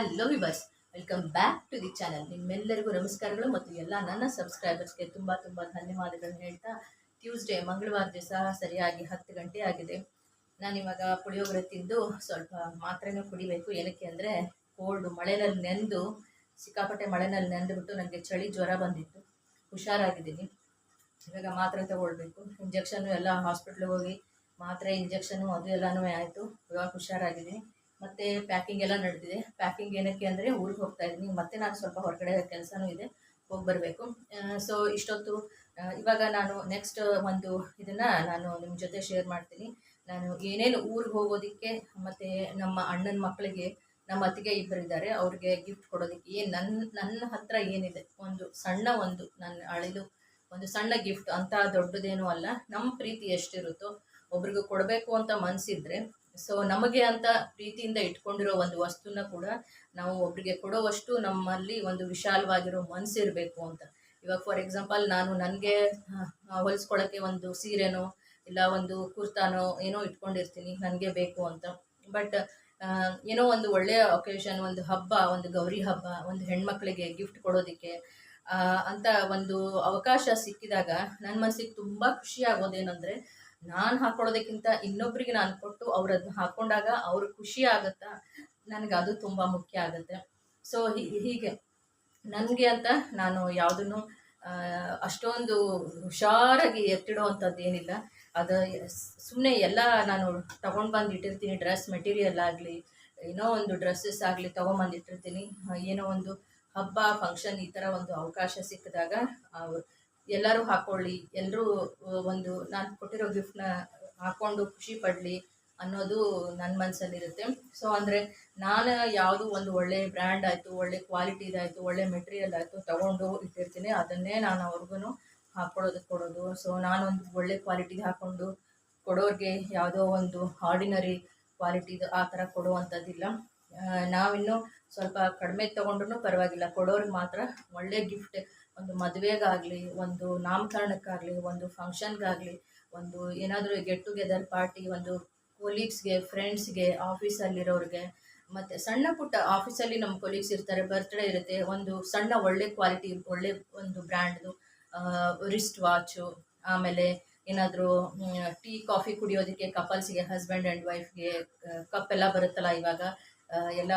Hello viewers welcome back to the channel ನಿಮ್ಮೆಲ್ಲರಿಗೂ ನಮಸ್ಕಾರಗಳು ಮತ್ತು ಎಲ್ಲ ನನ್ನ ಸಬ್ಸ್ಕ್ರೈಬರ್ಸ್ಗೆ ತುಂಬ ತುಂಬ ಧನ್ಯವಾದಗಳನ್ನ ಹೇಳ್ತಾ ಟ್ಯೂಸ್ಡೇ ಮಂಗಳವಾರ ದಿವಸ ಸರಿಯಾಗಿ ಹತ್ತು ಗಂಟೆ ಆಗಿದೆ. ನಾನಿವಾಗ ಪುಳಿಯೋಗರೆ ತಿಂದು ಸ್ವಲ್ಪ ಮಾತ್ರೆನೂ ಕುಡಿಬೇಕು. ಏನಕ್ಕೆ ಅಂದರೆ ಕೋಲ್ಡು ಮಳೆನಲ್ಲಿ ನೆಂದು, ಸಿಕ್ಕಾಪಟ್ಟೆ ಮಳೆನಲ್ಲಿ ನೆಂದುಬಿಟ್ಟು ನನಗೆ ಚಳಿ ಜ್ವರ ಬಂದಿತ್ತು. ಹುಷಾರಾಗಿದ್ದೀನಿ. ಇವಾಗ ಮಾತ್ರೆ ತಗೊಳ್ಬೇಕು. ಇಂಜೆಕ್ಷನ್ನು ಎಲ್ಲ ಹಾಸ್ಪಿಟ್ಲಿಗೆ ಹೋಗಿ ಮಾತ್ರೆ ಇಂಜೆಕ್ಷನು ಅದು ಎಲ್ಲನೂ ಆಯಿತು. ಇವಾಗ ಹುಷಾರಾಗಿದ್ದೀನಿ. ಮತ್ತು ಪ್ಯಾಕಿಂಗ್ ಎಲ್ಲ ನಡೆದಿದೆ. ಪ್ಯಾಕಿಂಗ್ ಏನಕ್ಕೆ ಅಂದರೆ ಊರಿಗೆ ಹೋಗ್ತಾ ಇದ್ದೀನಿ. ಮತ್ತೆ ನಾನು ಸ್ವಲ್ಪ ಹೊರಗಡೆ ಕೆಲಸನೂ ಇದೆ. ಹೋಗಿ ಬರಬೇಕು. ಸೊ ಇಷ್ಟೊತ್ತು ಇವಾಗ ನಾನು ನೆಕ್ಸ್ಟ್ ಒಂದು ಇದನ್ನು ನಾನು ನಿಮ್ಮ ಜೊತೆ ಶೇರ್ ಮಾಡ್ತೀನಿ. ನಾನು ಏನೇನು ಊರಿಗೆ ಹೋಗೋದಕ್ಕೆ ಮತ್ತು ನಮ್ಮ ಅಣ್ಣನ ಮಕ್ಕಳಿಗೆ ನಮ್ಮ ಅತ್ತಿಗೆ ಇಬ್ಬರಿದ್ದಾರೆ ಅವ್ರಿಗೆ ಗಿಫ್ಟ್ ಕೊಡೋದಕ್ಕೆ ಏನು ನನ್ನ ನನ್ನ ಹತ್ರ ಏನಿದೆ? ಒಂದು ಸಣ್ಣ ಒಂದು ನನ್ನ ಅಳಿದು ಒಂದು ಸಣ್ಣ ಗಿಫ್ಟ್ ಅಂತ ದೊಡ್ಡದೇನೂ ಅಲ್ಲ. ನಮ್ಮ ಪ್ರೀತಿ ಎಷ್ಟಿರುತ್ತೋ, ಒಬ್ರಿಗೂ ಕೊಡಬೇಕು ಅಂತ ಮನಸ್ಸಿದ್ರೆ ಸೊ ನಮಗೆ ಅಂತ ಪ್ರೀತಿಯಿಂದ ಇಟ್ಕೊಂಡಿರೋ ಒಂದು ವಸ್ತುನ ಕೂಡ ನಾವು ಒಬ್ಬರಿಗೆ ಕೊಡೋವಷ್ಟು ನಮ್ಮಲ್ಲಿ ಒಂದು ವಿಶಾಲವಾಗಿರೋ ಮನಸ್ಸಿರಬೇಕು ಅಂತ. ಇವಾಗ ಫಾರ್ ಎಕ್ಸಾಂಪಲ್ ನಾನು ನನಗೆ ಹೊಲಿಸ್ಕೊಳ್ಳೋಕ್ಕೆ ಒಂದು ಸೀರೆನೋ ಇಲ್ಲ ಒಂದು ಕುರ್ತಾನೋ ಏನೋ ಇಟ್ಕೊಂಡಿರ್ತೀನಿ, ನನಗೆ ಬೇಕು ಅಂತ. ಬಟ್ ಏನೋ ಒಂದು ಒಳ್ಳೆಯ ಒಕೇಶನ್ ಒಂದು ಹಬ್ಬ, ಒಂದು ಗೌರಿ ಹಬ್ಬ, ಒಂದು ಹೆಣ್ಮಕ್ಳಿಗೆ ಗಿಫ್ಟ್ ಕೊಡೋದಕ್ಕೆ ಅಂತ ಒಂದು ಅವಕಾಶ ಸಿಕ್ಕಿದಾಗ ನನ್ನ ಮನಸ್ಸಿಗೆ ತುಂಬ ಖುಷಿ ಆಗೋದೇನೆಂದರೆ ನಾನು ಹಾಕೊಳ್ಳೋದಕ್ಕಿಂತ ಇನ್ನೊಬ್ಬರಿಗೆ ನಾನು ಕೊಟ್ಟು ಅವ್ರು ಅದನ್ನ ಹಾಕೊಂಡಾಗ ಅವ್ರ ಖುಷಿ ಆಗುತ್ತಾ? ನನಗೆ ಅದು ತುಂಬ ಮುಖ್ಯ ಆಗುತ್ತೆ. ಸೊ ಹೀಗೆ. ನನಗೆ ಅಂತ ನಾನು ಯಾವುದನ್ನು ಅಷ್ಟೊಂದು ಹುಷಾರಾಗಿ ಎತ್ತಿಡೋ ಅಂಥದ್ದು ಏನಿಲ್ಲ. ಅದು ಸುಮ್ಮನೆ ಎಲ್ಲ ನಾನು ತಗೊಂಡು ಬಂದು ಇಟ್ಟಿರ್ತೀನಿ. ಡ್ರೆಸ್ ಮೆಟೀರಿಯಲ್ ಆಗಲಿ, ಏನೋ ಒಂದು ಡ್ರೆಸ್ಸಸ್ ಆಗಲಿ ತೊಗೊಂಬಂದು ಇಟ್ಟಿರ್ತೀನಿ. ಏನೋ ಒಂದು ಹಬ್ಬ, ಫಂಕ್ಷನ್ ಈ ಥರ ಒಂದು ಅವಕಾಶ ಸಿಕ್ಕಿದಾಗ ಎಲ್ಲರೂ ಹಾಕೊಳ್ಳಿ ಎಲ್ಲರೂ ಒಂದು ನಾನು ಕೊಟ್ಟಿರೋ ಗಿಫ್ಟ್ನ ಹಾಕ್ಕೊಂಡು ಖುಷಿ ಪಡಲಿ ಅನ್ನೋದು ನನ್ನ ಮನಸ್ಸಲ್ಲಿರುತ್ತೆ ಸೊ ಅಂದರೆ ನಾನು ಯಾವುದು ಒಂದು ಒಳ್ಳೆ ಬ್ರ್ಯಾಂಡ್ ಆಯಿತು, ಒಳ್ಳೆ ಕ್ವಾಲಿಟಿದಾಯಿತು ಒಳ್ಳೆ ಮೆಟೀರಿಯಲ್ ಆಯಿತು ತೊಗೊಂಡು ಇಟ್ಟಿರ್ತೀನಿ. ಅದನ್ನೇ ನಾನು ಅವ್ರಿಗೂ ಹಾಕ್ಕೊಳ್ಳೋದಕ್ಕೆ ಕೊಡೋದು. ಸೊ ನಾನೊಂದು ಒಳ್ಳೆ ಕ್ವಾಲಿಟಿದು ಹಾಕ್ಕೊಂಡು ಕೊಡೋರಿಗೆ ಯಾವುದೋ ಒಂದು ಆರ್ಡಿನರಿ ಕ್ವಾಲಿಟಿದು ಆ ಥರ ಕೊಡುವಂಥದ್ದಿಲ್ಲ ನಾವಿನ್ನು ಸ್ವಲ್ಪ ಕಡಿಮೆ ತೊಗೊಂಡ್ರೂ ಪರವಾಗಿಲ್ಲ. ಕೊಡೋರಿಗೆ ಮಾತ್ರ ಒಳ್ಳೆ ಗಿಫ್ಟ್ ಒಂದು ಮದುವೆಗಾಗಲಿ, ಒಂದು ನಾಮಕರಣಕ್ಕಾಗಲಿ, ಒಂದು ಫಂಕ್ಷನ್ಗಾಗಲಿ ಒಂದು ಏನಾದರೂ ಗೆಟ್ ಟುಗೆದರ್ ಪಾರ್ಟಿ ಒಂದು ಕೊಲೀಗ್ಸ್ಗೆ ಫ್ರೆಂಡ್ಸ್ಗೆ ಆಫೀಸಲ್ಲಿರೋರಿಗೆ ಮತ್ತು ಸಣ್ಣ ಪುಟ್ಟ ಆಫೀಸಲ್ಲಿ ನಮ್ಮ ಕೊಲೀಗ್ಸ್ ಇರ್ತಾರೆ ಬರ್ತ್ಡೇ ಇರುತ್ತೆ, ಒಂದು ಸಣ್ಣ ಒಳ್ಳೆ ಕ್ವಾಲಿಟಿ ಒಳ್ಳೆ ಒಂದು ಬ್ರ್ಯಾಂಡ್ದು ರಿಸ್ಟ್ ವಾಚು ಆಮೇಲೆ ಏನಾದರೂ ಟೀ ಕಾಫಿ ಕುಡಿಯೋದಕ್ಕೆ ಕಪಲ್ಸ್ಗೆ ಹಸ್ಬೆಂಡ್ ಆ್ಯಂಡ್ ವೈಫ್ಗೆ ಕಪ್ ಎಲ್ಲ ಬರುತ್ತಲ್ಲ ಇವಾಗ. ಎಲ್ಲ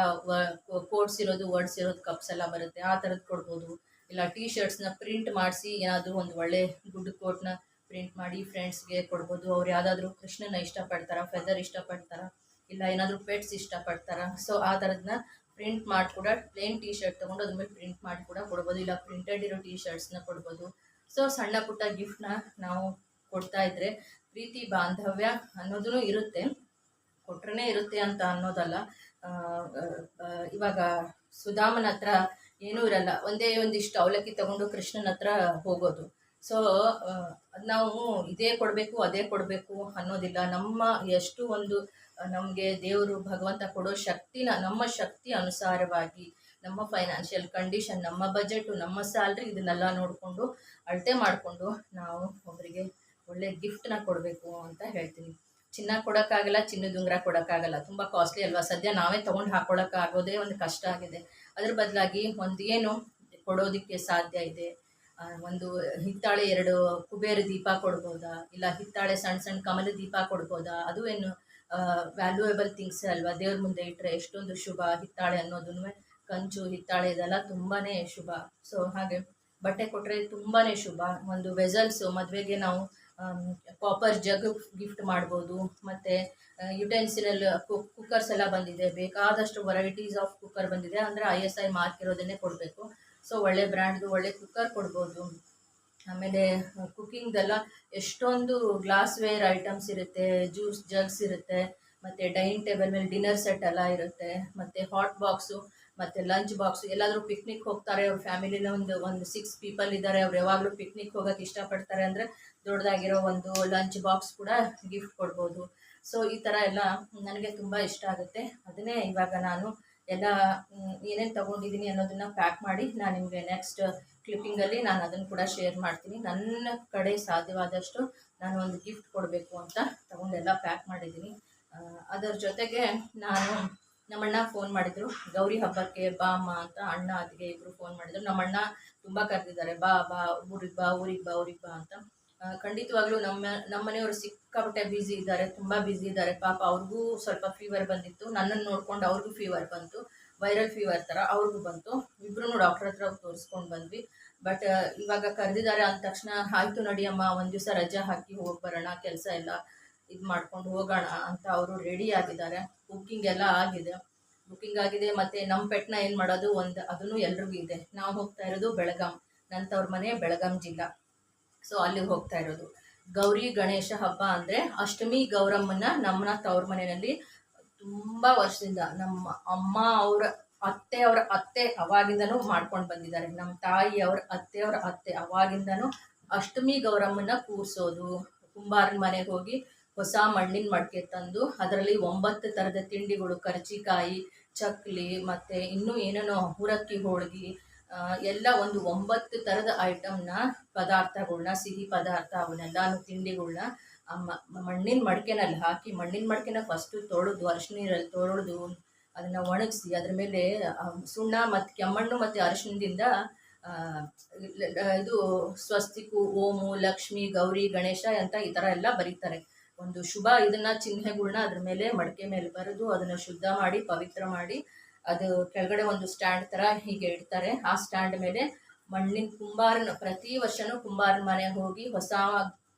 ಕೋಡ್ಸ್ ಇರೋದು ವರ್ಡ್ಸ್ ಇರೋದು ಕಪ್ಸ್ ಎಲ್ಲ ಬರುತ್ತೆ. ಆ ಥರದ್ದು ಕೊಡ್ಬೋದು. ಇಲ್ಲ ಟೀ ಶರ್ಟ್ಸ್ನ ಪ್ರಿಂಟ್ ಮಾಡಿಸಿ ಏನಾದರೂ ಒಂದು ಒಳ್ಳೆ ಗುಡ್ ಕೋಟ್ನ ಪ್ರಿಂಟ್ ಮಾಡಿ ಫ್ರೆಂಡ್ಸ್ಗೆ ಕೊಡ್ಬೋದು. ಅವ್ರು ಯಾವುದಾದ್ರೂ ಕೃಷ್ಣನ ಇಷ್ಟಪಡ್ತಾರ ಫೆದರ್ ಇಷ್ಟಪಡ್ತಾರ, ಇಲ್ಲ ಏನಾದರೂ ಪೆಟ್ಸ್ ಇಷ್ಟಪಡ್ತಾರ. ಸೊ ಆ ಥರದನ್ನ ಪ್ರಿಂಟ್ ಮಾಡಿ ಕೂಡ ಪ್ಲೇನ್ ಟೀ ಶರ್ಟ್ ತೊಗೊಂಡು ಅದ್ರ ಮೇಲೆ ಪ್ರಿಂಟ್ ಮಾಡಿ ಕೂಡ ಕೊಡ್ಬೋದು. ಇಲ್ಲ ಪ್ರಿಂಟೆಡ್ ಇರೋ ಟೀ ಶರ್ಟ್ಸ್ನ ಕೊಡ್ಬೋದು. ಸೊ ಸಣ್ಣ ಪುಟ್ಟ ಗಿಫ್ಟ್ನ ನಾವು ಕೊಡ್ತಾ ಇದ್ರೆ ಪ್ರೀತಿ ಬಾಂಧವ್ಯ ಅನ್ನೋದೂ ಇರುತ್ತೆ. ಕೊಟ್ರೇ ಇರುತ್ತೆ ಅಂತ ಅನ್ನೋದಲ್ಲ. ಇವಾಗ ಸುಧಾಮನ ಹತ್ರ ಏನೂ ಇರಲ್ಲ. ಒಂದೇ ಒಂದಿಷ್ಟು ಅವಲಕ್ಕಿ ತಗೊಂಡು ಕೃಷ್ಣನ ಹತ್ರ ಹೋಗೋದು. ಸೊ ನಾವು ಇದೇ ಕೊಡಬೇಕು, ಅದೇ ಕೊಡಬೇಕು ಅನ್ನೋದಿಲ್ಲ. ನಮ್ಮ ಎಷ್ಟು ಒಂದು ನಮಗೆ ದೇವರು, ಭಗವಂತ ಕೊಡೋ ಶಕ್ತಿನ, ನಮ್ಮ ಶಕ್ತಿ ಅನುಸಾರವಾಗಿ, ನಮ್ಮ ಫೈನಾನ್ಷಿಯಲ್ ಕಂಡೀಷನ್ ನಮ್ಮ ಬಜೆಟು ನಮ್ಮ ಸ್ಯಾಲ್ರಿ ಇದನ್ನೆಲ್ಲ ನೋಡಿಕೊಂಡು ಅಳತೆ ಮಾಡಿಕೊಂಡು ನಾವು ಒಬ್ಬರಿಗೆ ಒಳ್ಳೆ ಗಿಫ್ಟನ್ನ ಕೊಡಬೇಕು ಅಂತ ಹೇಳ್ತೀನಿ. ಚಿನ್ನ ಕೊಡೋಕ್ಕಾಗಲ್ಲ ಚಿನ್ನದ ಉಂಗುರ ಕೊಡೋಕ್ಕಾಗಲ್ಲ. ತುಂಬ ಕಾಸ್ಟ್ಲಿ ಅಲ್ವಾ? ಸದ್ಯ ನಾವೇ ತೊಗೊಂಡು ಹಾಕೊಳ್ಳೋಕ್ಕಾಗೋದೇ ಒಂದು ಕಷ್ಟ ಆಗಿದೆ. ಅದ್ರ ಬದಲಾಗಿ ಒಂದು ಏನು ಕೊಡೋದಕ್ಕೆ ಸಾಧ್ಯ ಇದೆ. ಒಂದು ಹಿತ್ತಾಳೆ ಎರಡು ಕುಬೇರ ದೀಪ ಕೊಡ್ಬೋದಾ? ಇಲ್ಲ ಹಿತ್ತಾಳೆ ಸಣ್ಣ ಸಣ್ಣ ಕಮಲ ದೀಪ ಕೊಡ್ಬೋದಾ? ಅದು ಏನು ವ್ಯಾಲ್ಯೂಯಬಲ್ ಥಿಂಗ್ಸ್ ಅಲ್ವಾ? ದೇವ್ರ ಮುಂದೆ ಇಟ್ಟರೆ ಎಷ್ಟೊಂದು ಶುಭ ಹಿತ್ತಾಳೆ ಅನ್ನೋದನ್ನು ಕಂಚು, ಹಿತ್ತಾಳೆ ಇದೆಲ್ಲ ತುಂಬಾ ಶುಭ. ಸೊ ಹಾಗೆ ಬಟ್ಟೆ ಕೊಟ್ಟರೆ ತುಂಬಾ ಶುಭ. ಒಂದು ವೆಸಲ್ಸು ಮದುವೆಗೆ ನಾವು ಕಾಪರ್ ಜಗ್ ಗಿಫ್ಟ್ ಮಾಡ್ಬೋದು, ಮತ್ತು ಯುಟೆನ್ಸಿಲಲ್ ಕುಕ್ಕರ್ಸ್ ಎಲ್ಲ ಬಂದಿದೆ. ಬೇಕಾದಷ್ಟು ವೆರೈಟೀಸ್ ಆಫ್ ಕುಕ್ಕರ್ ಬಂದಿದೆ. ಅಂದರೆ ಐ ಎಸ್ ಐ ಮಾರ್ಕ್ ಇರೋದನ್ನೇ ಕೊಡಬೇಕು. ಸೊ ಒಳ್ಳೆ ಬ್ರ್ಯಾಂಡ್ದು ಒಳ್ಳೆ ಕುಕ್ಕರ್ ಕೊಡ್ಬೋದು. ಆಮೇಲೆ ಕುಕ್ಕಿಂಗ್ದೆಲ್ಲ ಎಷ್ಟೊಂದು ಗ್ಲಾಸ್ ವೇರ್ ಐಟಮ್ಸ್ ಇರುತ್ತೆ ಜ್ಯೂಸ್ ಜಗ್ಸ್ ಇರುತ್ತೆ, ಮತ್ತು ಡೈನಿಂಗ್ ಟೇಬಲ್ ಮೇಲೆ ಡಿನ್ನರ್ ಸೆಟ್ ಎಲ್ಲ ಇರುತ್ತೆ, ಮತ್ತು ಹಾಟ್ ಬಾಕ್ಸು ಮತ್ತು ಲಂಚ್ ಬಾಕ್ಸ್ ಎಲ್ಲಾದರೂ ಪಿಕ್ನಿಕ್ ಹೋಗ್ತಾರೆ, ಅವ್ರ ಫ್ಯಾಮಿಲಿ ಒಂದು ಒಂದು ಸಿಕ್ಸ್ ಪೀಪಲ್ ಇದ್ದಾರೆ ಅವ್ರು ಯಾವಾಗಲೂ ಪಿಕ್ನಿಕ್ ಹೋಗೋಕೆ ಇಷ್ಟಪಡ್ತಾರೆ ಅಂದರೆ ದೊಡ್ಡದಾಗಿರೋ ಒಂದು ಲಂಚ್ ಬಾಕ್ಸ್ ಕೂಡ ಗಿಫ್ಟ್ ಕೊಡ್ಬೋದು. ಸೊ ಈ ಥರ ಎಲ್ಲ ನನಗೆ ತುಂಬ ಇಷ್ಟ ಆಗುತ್ತೆ. ಅದನ್ನೇ ಇವಾಗ ನಾನು ಎಲ್ಲ ಏನೇನು ತೊಗೊಂಡಿದ್ದೀನಿ ಅನ್ನೋದನ್ನು ಪ್ಯಾಕ್ ಮಾಡಿ ನಾನು ನಿಮಗೆ ನೆಕ್ಸ್ಟ್ ಕ್ಲಿಪ್ಪಿಂಗಲ್ಲಿ ನಾನು ಅದನ್ನು ಕೂಡ ಶೇರ್ ಮಾಡ್ತೀನಿ. ನನ್ನ ಕಡೆ ಸಾಧ್ಯವಾದಷ್ಟು ನಾನು ಒಂದು ಗಿಫ್ಟ್ ಕೊಡಬೇಕು ಅಂತ ತಗೊಂಡೆಲ್ಲ ಪ್ಯಾಕ್ ಮಾಡಿದ್ದೀನಿ ಅದರ ಜೊತೆಗೆ ನಾನು ನಮ್ಮಣ್ಣ ಫೋನ್ ಮಾಡಿದ್ರು. ಗೌರಿ ಹಬ್ಬಕ್ಕೆ ಬಾ ಅಮ್ಮ ಅಂತ ಅಣ್ಣ ಅತ್ತಿಗೆ ಇಬ್ರು ಫೋನ್ ಮಾಡಿದ್ರು. ನಮ್ಮಣ್ಣ ತುಂಬ ಕರೆದಿದ್ದಾರೆ. ಬಾ ಬಾ, ಊರಿಗೆ ಬಾ ಊರಿಗೆ ಬಾ ಊರಿಗೆ ಬಾ ಅಂತ. ಖಂಡಿತವಾಗ್ಲೂ ನಮ್ಮ ನಮ್ಮನೆಯವರು ಸಿಕ್ಕಾಪಟ್ಟೆ ಬ್ಯುಸಿ ಇದ್ದಾರೆ. ತುಂಬ ಬ್ಯುಸಿ ಇದ್ದಾರೆ. ಪಾಪ ಅವ್ರಿಗೂ ಸ್ವಲ್ಪ ಫೀವರ್ ಬಂದಿತ್ತು. ನನ್ನನ್ನು ನೋಡ್ಕೊಂಡು ಅವ್ರಿಗೂ ಫೀವರ್ ಬಂತು. ವೈರಲ್ ಫೀವರ್ ಥರ ಅವ್ರಿಗೂ ಬಂತು. ಇಬ್ರು ಡಾಕ್ಟರ್ ಹತ್ರ ತೋರಿಸ್ಕೊಂಡು ಬಂದ್ವಿ. ಬಟ್ ಇವಾಗ ಕರೆದಿದ್ದಾರೆ ಅಂದ ತಕ್ಷಣ, ಆಯಿತು ನಡಿಯಮ್ಮ ಒಂದು ದಿವಸ ರಜೆ ಹಾಕಿ ಹೋಗಿ ಬರೋಣ. ಕೆಲಸ ಎಲ್ಲ ಇದು ಮಾಡ್ಕೊಂಡು ಹೋಗೋಣ ಅಂತ ಅವರು ರೆಡಿ ಆಗಿದ್ದಾರೆ. ಬುಕ್ಕಿಂಗ್ ಎಲ್ಲ ಆಗಿದೆ. ಬುಕ್ಕಿಂಗ್ ಆಗಿದೆ ಮತ್ತು ನಮ್ಮ ಪೆಟ್ನ ಏನು ಮಾಡೋದು? ಒಂದು ಅದನ್ನು ಎಲ್ರಿಗೂ ಇದೆ. ನಾವು ಹೋಗ್ತಾ ಇರೋದು ಬೆಳಗಾಂ. ನನ್ನ ತವ್ರ ಮನೆ ಬೆಳಗಾಂ ಜಿಲ್ಲಾ. ಸೊ ಅಲ್ಲಿಗೆ ಹೋಗ್ತಾ ಇರೋದು. ಗೌರಿ ಗಣೇಶ ಹಬ್ಬ ಅಂದರೆ ಅಷ್ಟಮಿ ಗೌರಮ್ಮನ ನಮ್ಮನ ತವ್ರ ಮನೆಯಲ್ಲಿ ತುಂಬ ವರ್ಷದಿಂದ ನಮ್ಮ ಅಮ್ಮ ಅವರ ಅತ್ತೆ ಅವರ ಅತ್ತೆ ಅವಾಗಿಂದನೂ ಮಾಡ್ಕೊಂಡು ಬಂದಿದ್ದಾರೆ. ನಮ್ಮ ತಾಯಿ ಅವ್ರ ಅತ್ತೆ ಅವರ ಅತ್ತೆ ಅವಾಗಿಂದನೂ ಅಷ್ಟಮಿ ಗೌರಮ್ಮನ ಕೂರಿಸೋದು, ಕುಂಬಾರನ ಮನೆಗೆ ಹೋಗಿ ಹೊಸ ಮಣ್ಣಿನ ಮಡಿಕೆ ತಂದು ಅದರಲ್ಲಿ ಒಂಬತ್ತು ಥರದ ತಿಂಡಿಗಳು ಕರ್ಜಿಕಾಯಿ ಚಕ್ಲಿ ಮತ್ತು ಇನ್ನೂ ಏನೇನೋ ಹುರಕ್ಕಿ, ಹೋಳಿಗೆ ಎಲ್ಲ ಒಂದು ಒಂಬತ್ತು ಥರದ ಐಟಮ್ನ ಪದಾರ್ಥಗಳ್ನ, ಸಿಹಿ ಪದಾರ್ಥ ಅವನ್ನೆಲ್ಲಾನು ತಿಂಡಿಗಳ್ನ ಮಣ್ಣಿನ ಮಡಿಕೆನಲ್ಲಿ ಹಾಕಿ ಮಣ್ಣಿನ ಮಡಿಕೆನ ಫಸ್ಟು ತೊಳೆದು ಅರಿಶಿನ ನೀರಲ್ಲಿ ತೊಳೆದು ಅದನ್ನು ಒಣಗಿಸಿ ಅದ್ರ ಮೇಲೆ ಸುಣ್ಣ ಮತ್ತು ಕೆಮ್ಮಣ್ಣು ಮತ್ತು ಅರಿಶಿಣದಿಂದ ಇದು ಸ್ವಸ್ತಿಕು, ಓಮು, ಲಕ್ಷ್ಮಿ, ಗೌರಿ, ಗಣೇಶ ಅಂತ ಈ ಥರ ಎಲ್ಲ ಬರೀತಾರೆ. ಒಂದು ಶುಭ ಇದನ್ನ ಚಿಹ್ನೆಗಳನ್ನ ಅದ್ರ ಮೇಲೆ ಮಡಕೆ ಮೇಲೆ ಬರೆದು ಅದನ್ನ ಶುದ್ಧ ಮಾಡಿ, ಪವಿತ್ರ ಮಾಡಿ, ಅದು ಕೆಳಗಡೆ ಒಂದು ಸ್ಟ್ಯಾಂಡ್ ತರ ಹೀಗೆ ಇಡ್ತಾರೆ. ಆ ಸ್ಟ್ಯಾಂಡ್ ಮೇಲೆ ಮಣ್ಣಿನ ಕುಂಬಾರನ, ಪ್ರತಿ ವರ್ಷನೂ ಕುಂಬಾರನ ಮನೆಗೆ ಹೋಗಿ ಹೊಸ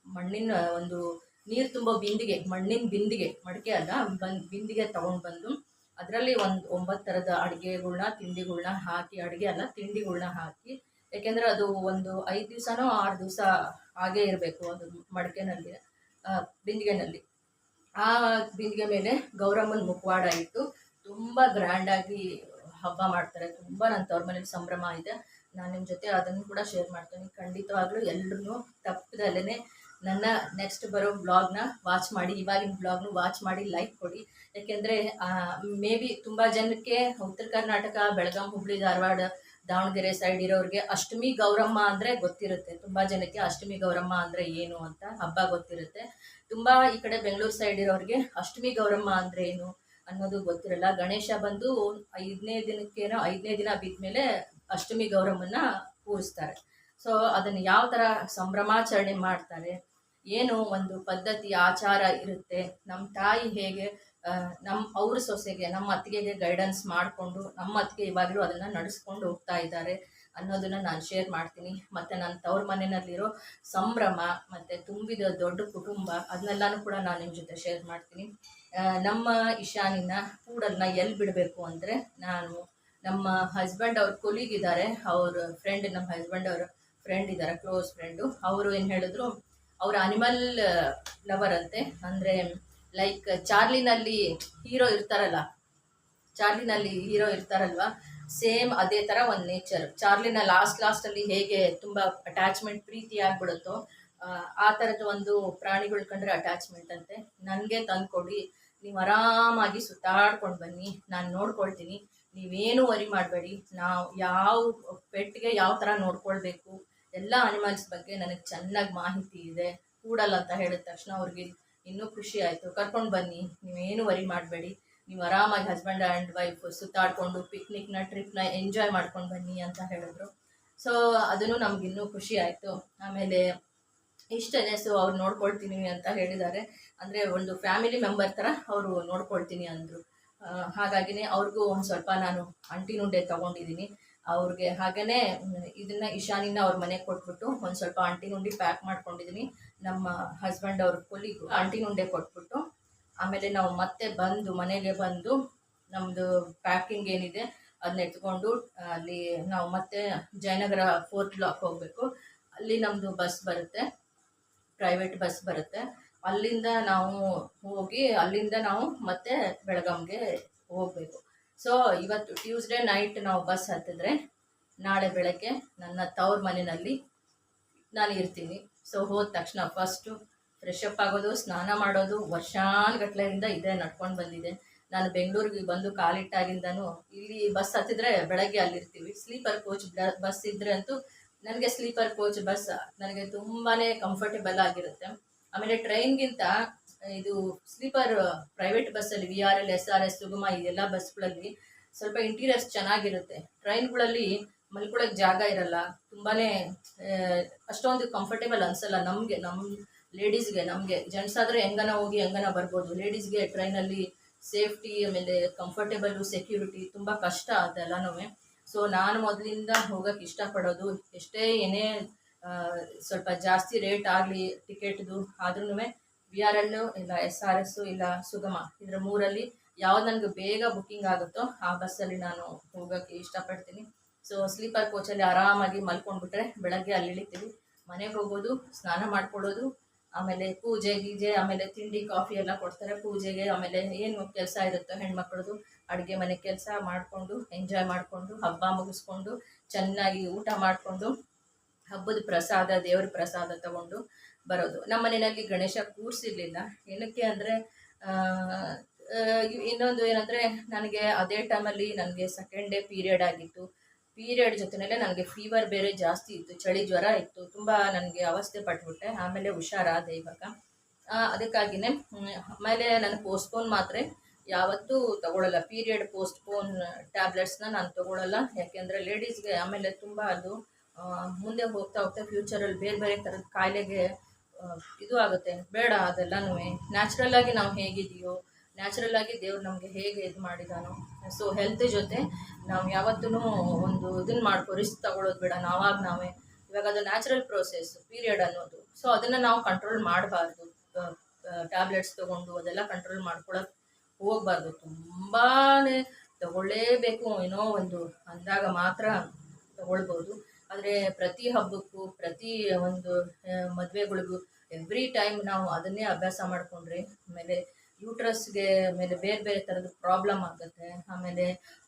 ಮಣ್ಣಿನ ಒಂದು ನೀರು ತುಂಬೋ ಬಿಂದಿಗೆ, ಮಣ್ಣಿನ ಬಿಂದಿಗೆ, ಮಡಿಕೆ ಅಲ್ಲ, ಬಂದ್ ಬಿಂದಿಗೆ ತಗೊಂಡು ಬಂದು ಅದರಲ್ಲಿ ಒಂದು ಒಂಬತ್ತು ಥರದ ಅಡುಗೆಗಳ್ನ, ತಿಂಡಿಗಳ್ನ ಹಾಕಿ, ಅಡಿಗೆ ಅಲ್ಲ, ತಿಂಡಿಗಳ್ನ ಹಾಕಿ, ಯಾಕೆಂದರೆ ಅದು ಒಂದು ಐದು ದಿವಸನೋ ಆರು ದಿವಸ ಹಾಗೇ ಇರಬೇಕು ಅದು ಮಡಿಕೆನಲ್ಲಿ. ಬಿಂದಿಗೆನಲ್ಲಿ. ಆ ಬಿಂದಿಗೆ ಮೇಲೆ ಗೌರಮ್ಮನ ಮುಖವಾಡ ಇಟ್ಟು ತುಂಬ ಗ್ರ್ಯಾಂಡಾಗಿ ಹಬ್ಬ ಮಾಡ್ತಾರೆ. ತುಂಬ ನನ್ನ ತವ್ರ ಮನೇಲಿ ಸಂಭ್ರಮ ಇದೆ. ನಾನು ನಿಮ್ಮ ಜೊತೆ ಅದನ್ನು ಕೂಡ ಶೇರ್ ಮಾಡ್ತೀನಿ. ಖಂಡಿತವಾಗ್ಲೂ ಎಲ್ಲರೂ ತಪ್ಪದಲ್ಲೇ ನನ್ನ ನೆಕ್ಸ್ಟ್ ಬರೋ ಬ್ಲಾಗ್ನ ವಾಚ್ ಮಾಡಿ, ಇವಾಗಿನ ಬ್ಲಾಗ್ನ ವಾಚ್ ಮಾಡಿ ಲೈಕ್ ಕೊಡಿ. ಯಾಕೆಂದರೆ ಮೇ ಬಿ ತುಂಬ ಜನಕ್ಕೆ ಉತ್ತರ ಕರ್ನಾಟಕ, ಬೆಳಗಾಂ, ಹುಬ್ಳಿ, ಧಾರವಾಡ ದಾವಣಗೆರೆ ಸೈಡ್ ಇರೋರಿಗೆ ಅಷ್ಟಮಿ ಗೌರಮ್ಮ ಅಂದರೆ ಗೊತ್ತಿರುತ್ತೆ. ತುಂಬ ಜನಕ್ಕೆ ಅಷ್ಟಮಿ ಗೌರಮ್ಮ ಅಂದರೆ ಏನು ಅಂತ ಹಬ್ಬ ಗೊತ್ತಿರುತ್ತೆ. ತುಂಬ ಈ ಕಡೆ ಬೆಂಗಳೂರು ಸೈಡ್ ಇರೋರಿಗೆ ಅಷ್ಟಮಿ ಗೌರಮ್ಮ ಅಂದರೆ ಏನು ಅನ್ನೋದು ಗೊತ್ತಿರಲ್ಲ. ಗಣೇಶ ಬಂದು ಐದನೇ ದಿನಕ್ಕೇನೋ ಐದನೇ ದಿನ ಬಿದ್ಮೇಲೆ ಅಷ್ಟಮಿ ಗೌರಮ್ಮನ ಕೂರಿಸ್ತಾರೆ. ಸೊ ಅದನ್ನು ಯಾವ ಥರ ಸಂಭ್ರಮಾಚರಣೆ ಮಾಡ್ತಾರೆ? ಏನು ಒಂದು ಪದ್ಧತಿ, ಆಚಾರ ಇರುತ್ತೆ? ನಮ್ಮ ತಾಯಿ ಹೇಗೆ ನಮ್ಮ ಅವ್ರ ಸೊಸೆಗೆ ನಮ್ಮ ಅತ್ತಿಗೆಗೆ ಗೈಡೆನ್ಸ್ ಮಾಡಿಕೊಂಡು, ನಮ್ಮ ಅತ್ತಿಗೆ ಇವಾಗಲೂ ಅದನ್ನು ನಡೆಸ್ಕೊಂಡು ಹೋಗ್ತಾ ಇದ್ದಾರೆ ಅನ್ನೋದನ್ನು ನಾನು ಶೇರ್ ಮಾಡ್ತೀನಿ. ಮತ್ತು ನನ್ನ ತವ್ರ ಮನೆಯಲ್ಲಿರೋ ಸಂಭ್ರಮ, ಮತ್ತು ತುಂಬಿದ ದೊಡ್ಡ ಕುಟುಂಬ ಅದನ್ನೆಲ್ಲನೂ ಕೂಡ ನಾನು ನಿಮ್ಮ ಜೊತೆ ಶೇರ್ ಮಾಡ್ತೀನಿ. ನಮ್ಮ ಇಶಾನಿನ ಕೂಡಲ್ನ ಎಲ್ಲಿ ಬಿಡಬೇಕು ಅಂದರೆ ನಾನು, ನಮ್ಮ ಹಸ್ಬೆಂಡ್ ಅವ್ರ ಕೊಲೀಗ್ ಇದ್ದಾರೆ ಅವ್ರ ಫ್ರೆಂಡ್ ನಮ್ಮ ಹಸ್ಬೆಂಡ್ ಅವ್ರ ಫ್ರೆಂಡ್ ಇದ್ದಾರೆ ಕ್ಲೋಸ್ ಫ್ರೆಂಡು ಅವರು ಏನು ಹೇಳಿದ್ರು, ಅವ್ರ ಅನಿಮಲ್ ಲವರ್ ಅಂತೆ. ಅಂದರೆ ಲೈಕ್ ಚಾರ್ಲಿನಲ್ಲಿ ಹೀರೋ ಇರ್ತಾರಲ್ಲ. ಚಾರ್ಲಿನಲ್ಲಿ ಹೀರೋ ಇರ್ತಾರಲ್ವಾ? ಸೇಮ್ ಅದೇ ಥರ ಒಂದು ನೇಚರ್ ಚಾರ್ಲಿನ ಲಾಸ್ಟ್ ಲಾಸ್ಟಲ್ಲಿ ಹೇಗೆ ತುಂಬ ಅಟ್ಯಾಚ್ಮೆಂಟ್ ಪ್ರೀತಿ ಆಗ್ಬಿಡುತ್ತೋ ಆ, ಆ ಥರದ ಒಂದು ಪ್ರಾಣಿಗಳು ಕಂಡ್ರೆ ಅಟ್ಯಾಚ್ಮೆಂಟ್ ಅಂತೆ. ನನಗೆ ತಂದ್ಕೊಡಿ. ನೀವು ಆರಾಮಾಗಿ ಸುತ್ತಾಡ್ಕೊಂಡು ಬನ್ನಿ. ನಾನು ನೋಡ್ಕೊಳ್ತೀನಿ. ನೀವೇನು ವರಿ ಮಾಡಬೇಡಿ. ನಾವು ಯಾವ ಪೆಟ್ಗೆ ಯಾವ ಥರ ನೋಡ್ಕೊಳ್ಬೇಕು ಎಲ್ಲ ಅನಿಮಲ್ಸ್ ಬಗ್ಗೆ ನನಗೆ ಚೆನ್ನಾಗಿ ಮಾಹಿತಿ ಇದೆ. ಕೂಡಲ್ಲ ಅಂತ ಹೇಳಿದ ತಕ್ಷಣ ಅವ್ರಿಗೆ ಇನ್ನೂ ಖುಷಿ ಆಯಿತು. ಕರ್ಕೊಂಡು ಬನ್ನಿ. ನೀವೇನು ವರಿ ಮಾಡಬೇಡಿ. ನೀವು ಆರಾಮಾಗಿ ಹಸ್ಬೆಂಡ್ ಆ್ಯಂಡ್ ವೈಫ್ ಸುತ್ತಾಡಿಕೊಂಡು ಪಿಕ್ನಿಕ್ನ ಟ್ರಿಪ್ನ ಎಂಜಾಯ್ ಮಾಡ್ಕೊಂಡು ಬನ್ನಿ ಅಂತ ಹೇಳಿದ್ರು. ಸೊ ಅದನ್ನು ಇನ್ನೂ ಖುಷಿ ಆಯಿತು. ಆಮೇಲೆ ಇಷ್ಟೇ ಸೊ ಅವ್ರು ನೋಡ್ಕೊಳ್ತೀನಿ ಅಂತ ಹೇಳಿದ್ದಾರೆ. ಅಂದರೆ ಒಂದು ಫ್ಯಾಮಿಲಿ ಮೆಂಬರ್ ಥರ ಅವರು ನೋಡ್ಕೊಳ್ತೀನಿ ಅಂದರು. ಹಾಗಾಗಿನೇ ಅವ್ರಿಗೂ ಒಂದು ಸ್ವಲ್ಪ ನಾನು ಅಂಟಿನುಂಡೆ ತೊಗೊಂಡಿದ್ದೀನಿ ಅವ್ರಿಗೆ ಹಾಗೆಯೇ ಇದನ್ನು ಇಶಾನಿನ ಅವ್ರ ಮನೆಗೆ ಕೊಟ್ಬಿಟ್ಟು ಒಂದು ಸ್ವಲ್ಪ ಅಂಟಿನುಂಡಿ ಪ್ಯಾಕ್ ಮಾಡ್ಕೊಂಡಿದ್ದೀನಿ ನಮ್ಮ ಹಸ್ಬೆಂಡ್ ಅವ್ರ ಕೂಲಿಗ್ ಆಂಟಿ ಉಂಡೆ ಕೊಟ್ಬಿಟ್ಟು, ಆಮೇಲೆ ನಾವು ಮತ್ತೆ ಬಂದು ಮನೆಗೆ ಬಂದು ನಮ್ಮದು ಪ್ಯಾಕಿಂಗ್ ಏನಿದೆ ಅದನ್ನ ಎತ್ಕೊಂಡು, ಅಲ್ಲಿ ನಾವು ಮತ್ತೆ ಜಯನಗರ ಫೋರ್ತ್ ಬ್ಲಾಕ್ ಹೋಗಬೇಕು. ಅಲ್ಲಿ ನಮ್ಮದು ಬಸ್ ಬರುತ್ತೆ ಪ್ರೈವೇಟ್ ಬಸ್ ಬರುತ್ತೆ. ಅಲ್ಲಿಂದ ನಾವು ಹೋಗಿ, ಅಲ್ಲಿಂದ ನಾವು ಮತ್ತೆ ಬೆಳಗಾಂಗೆ ಹೋಗಬೇಕು. ಸೊ ಇವತ್ತು ಟ್ಯೂಸ್ಡೇ ನೈಟ್ ನಾವು ಬಸ್ ಹತ್ತಿದ್ರೆ, ನಾಳೆ ಬೆಳಗ್ಗೆ ನನ್ನ ತವ್ರ ಮನೆಯಲ್ಲಿ ನಾನು ಇರ್ತೀನಿ. ಸೊ ಹೋದ ತಕ್ಷಣ ಫಸ್ಟು ಅಪ್ ಆಗೋದು, ಸ್ನಾನ ಮಾಡೋದು ವರ್ಷಾನುಗಟ್ಲೆಯಿಂದ ಇದೇ ನಡ್ಕೊಂಡು ಬಂದಿದೆ. ನಾನು ಬೆಂಗಳೂರಿಗೆ ಬಂದು ಕಾಲಿಟ್ಟಾಗಿಂದನೂ ಇಲ್ಲಿ ಬಸ್ ಹತ್ತಿದ್ರೆ ಬೆಳಗ್ಗೆ ಅಲ್ಲಿರ್ತೀವಿ. ಸ್ಲೀಪರ್ ಕೋಚ್ ಬಸ್ ಇದ್ರೆ ಅಂತೂ ನನಗೆ ಸ್ಲೀಪರ್ ಕೋಚ್ ಬಸ್ ನನಗೆ ತುಂಬಾ ಕಂಫರ್ಟೇಬಲ್ ಆಗಿರುತ್ತೆ. ಆಮೇಲೆ ಟ್ರೈನ್ಗಿಂತ ಇದು ಸ್ಲೀಪರ್ ಪ್ರೈವೇಟ್ ಬಸ್ಸಲ್ಲಿ V R L S R S Sugama, ಇದೆಲ್ಲ ಬಸ್ಗಳಲ್ಲಿ ಸ್ವಲ್ಪ ಇಂಟೀರಿಯರ್ಸ್ ಚೆನ್ನಾಗಿರುತ್ತೆ. ಟ್ರೈನ್ಗಳಲ್ಲಿ ಮಲ್ಕೊಳಕ್ಕೆ ಜಾಗ ಇರಲ್ಲ. ತುಂಬಾ ಅಷ್ಟೊಂದು ಕಂಫರ್ಟೇಬಲ್ ಅನಿಸಲ್ಲ ನಮಗೆ ನಮ್ಮ ಲೇಡೀಸ್ಗೆ ನಮಗೆ. ಜೆಂಟ್ಸ್ ಆದರೆ ಹೆಂಗನ ಹೋಗಿ ಹೆಂಗನ ಬರ್ಬೋದು. ಲೇಡೀಸ್ಗೆ ಟ್ರೈನಲ್ಲಿ ಸೇಫ್ಟಿ ಆಮೇಲೆ ಕಂಫರ್ಟೇಬಲು ಸೆಕ್ಯೂರಿಟಿ ತುಂಬ ಕಷ್ಟ ಅದೆಲ್ಲನೂ ಸೊ ನಾನು ಮೊದಲಿಂದ ಹೋಗೋಕ್ಕೆ ಇಷ್ಟಪಡೋದು ಎಷ್ಟೇ ಏನೇ ಸ್ವಲ್ಪ ಜಾಸ್ತಿ ರೇಟ್ ಆಗಲಿ, ಟಿಕೆಟ್ದು ಆದ್ರೂ ವಿ ಆರ್ ಎಲ್ಲು ಇಲ್ಲ ಎಸ್ ಆರ್ ಎಸ್ಸು ಇಲ್ಲ ಸುಗಮ. ಇದರ ಮೂರಲ್ಲಿ ಯಾವ್ದು ನನಗೆ ಬೇಗ ಬುಕ್ಕಿಂಗ್ ಆಗುತ್ತೋ ಆ ಬಸ್ಸಲ್ಲಿ ನಾನು ಹೋಗೋಕ್ಕೆ ಇಷ್ಟಪಡ್ತೀನಿ. ಸೊ ಸ್ಲೀಪರ್ ಕೋಚಲ್ಲಿ ಆರಾಮಾಗಿ ಮಲ್ಕೊಂಡ್ಬಿಟ್ರೆ ಬೆಳಗ್ಗೆ ಅಲ್ಲಿ ಇಳಿತೀವಿ. ಮನೆಗೆ ಹೋಗೋದು, ಸ್ನಾನ ಮಾಡ್ಕೊಳ್ಳೋದು ಆಮೇಲೆ ಪೂಜೆ, ಗೀಜೆ, ಆಮೇಲೆ ತಿಂಡಿ, ಕಾಫಿ ಎಲ್ಲ ಕೊಡ್ತಾರೆ. ಪೂಜೆಗೆ ಆಮೇಲೆ ಏನು ಕೆಲಸ ಇರುತ್ತೋ ಹೆಣ್ಮಕ್ಳದು, ಅಡುಗೆ ಮನೆ ಕೆಲಸ ಮಾಡಿಕೊಂಡು ಎಂಜಾಯ್ ಮಾಡಿಕೊಂಡು, ಹಬ್ಬ ಮುಗಿಸ್ಕೊಂಡು, ಚೆನ್ನಾಗಿ ಊಟ ಮಾಡಿಕೊಂಡು, ಹಬ್ಬದ ಪ್ರಸಾದ, ದೇವ್ರ ಪ್ರಸಾದ ತಗೊಂಡು ಬರೋದು. ನಮ್ಮ ಮನೆಯಲ್ಲಿ ಗಣೇಶ ಕೂರಿಸಿರ್ಲಿಲ್ಲ. ಏನಕ್ಕೆ ಅಂದರೆ ಇನ್ನೊಂದು ಏನಂದರೆ, ನನಗೆ ಅದೇ ಟೈಮಲ್ಲಿ ನನಗೆ ಸೆಕೆಂಡ್ ಡೇ ಪೀರಿಯಡ್ ಆಗಿತ್ತು. ಪೀರಿಯಡ್ ಜೊತೆನಲ್ಲೇ ನನಗೆ ಫೀವರ್ ಬೇರೆ ಜಾಸ್ತಿ ಇತ್ತು, ಚಳಿ ಜ್ವರ ಇತ್ತು, ತುಂಬ ನನಗೆ ಅವಸ್ಥೆ ಪಟ್ಬಿಟ್ಟೆ, ಆಮೇಲೆ ಹುಷಾರಾದೆ ಇವಾಗ. ಅದಕ್ಕಾಗಿನೇ ಆಮೇಲೆ ನಾನು ಪೋಸ್ಟ್ಪೋನ್ ಮಾತ್ರೆ ಯಾವತ್ತೂ ತಗೊಳ್ಳಲ್ಲ ಪೀರಿಯಡ್ ಪೋಸ್ಟ್ಪೋನ್ ಟ್ಯಾಬ್ಲೆಟ್ಸ್ನ ನಾನು ತಗೊಳ್ಳಲ್ಲ ಯಾಕೆಂದರೆ ಲೇಡೀಸ್ಗೆ ಆಮೇಲೆ ತುಂಬ ಅದು ಮುಂದೆ ಹೋಗ್ತಾ ಹೋಗ್ತಾ ಫ್ಯೂಚರಲ್ಲಿ ಬೇರೆ ಬೇರೆ ಥರದ ಕಾಯಿಲೆಗೆ ಇದು ಆಗುತ್ತೆ. ಬೇಡ ಅದೆಲ್ಲನೂ ನ್ಯಾಚುರಲ್ ಆಗಿ ನಾವು ಹೇಗಿದೆಯೋ ನ್ಯಾಚುರಲ್ ಆಗಿ ದೇವ್ರು ನಮಗೆ ಹೇಗೆ ಇದು ಮಾಡಿದಾನೋ. ಸೊ ಹೆಲ್ತ್ ಜೊತೆ ನಾವು ಯಾವತ್ತೂ ಒಂದು ಇದನ್ನ ಮಾಡ್ಕೊ ರಿಸ್ಕ್ ತಗೊಳ್ಳೋದು ಬೇಡ, ನಾವಾಗ ನಾವೇ. ಇವಾಗ ಅದು ನ್ಯಾಚುರಲ್ ಪ್ರೋಸೆಸ್ ಪೀರಿಯಡ್ ಅನ್ನೋದು. ಸೊ ಅದನ್ನು ನಾವು ಕಂಟ್ರೋಲ್ ಮಾಡಬಾರ್ದು. ಟ್ಯಾಬ್ಲೆಟ್ಸ್ ತೊಗೊಂಡು ಅದೆಲ್ಲ ಕಂಟ್ರೋಲ್ ಮಾಡ್ಕೊಳಕ್ಕೆ ಹೋಗಬಾರ್ದು. ತುಂಬಾ ತಗೊಳ್ಳೇಬೇಕು, ಏನೋ ಒಂದು ಅಂದಾಗ ಮಾತ್ರ ತಗೊಳ್ಬೋದು. ಆದರೆ ಪ್ರತಿ ಹಬ್ಬಕ್ಕೂ, ಪ್ರತಿ ಒಂದು ಮದುವೆಗಳಿಗೂ ಎವ್ರಿ ಟೈಮ್ ನಾವು ಅದನ್ನೇ ಅಭ್ಯಾಸ ಮಾಡಿಕೊಂಡ್ರೆ, ಆಮೇಲೆ ಯೂಟ್ರಸ್ಗೆ ಆಮೇಲೆ ಬೇರೆ ಬೇರೆ ಥರದ ಪ್ರಾಬ್ಲಮ್ ಆಗುತ್ತೆ. ಆಮೇಲೆ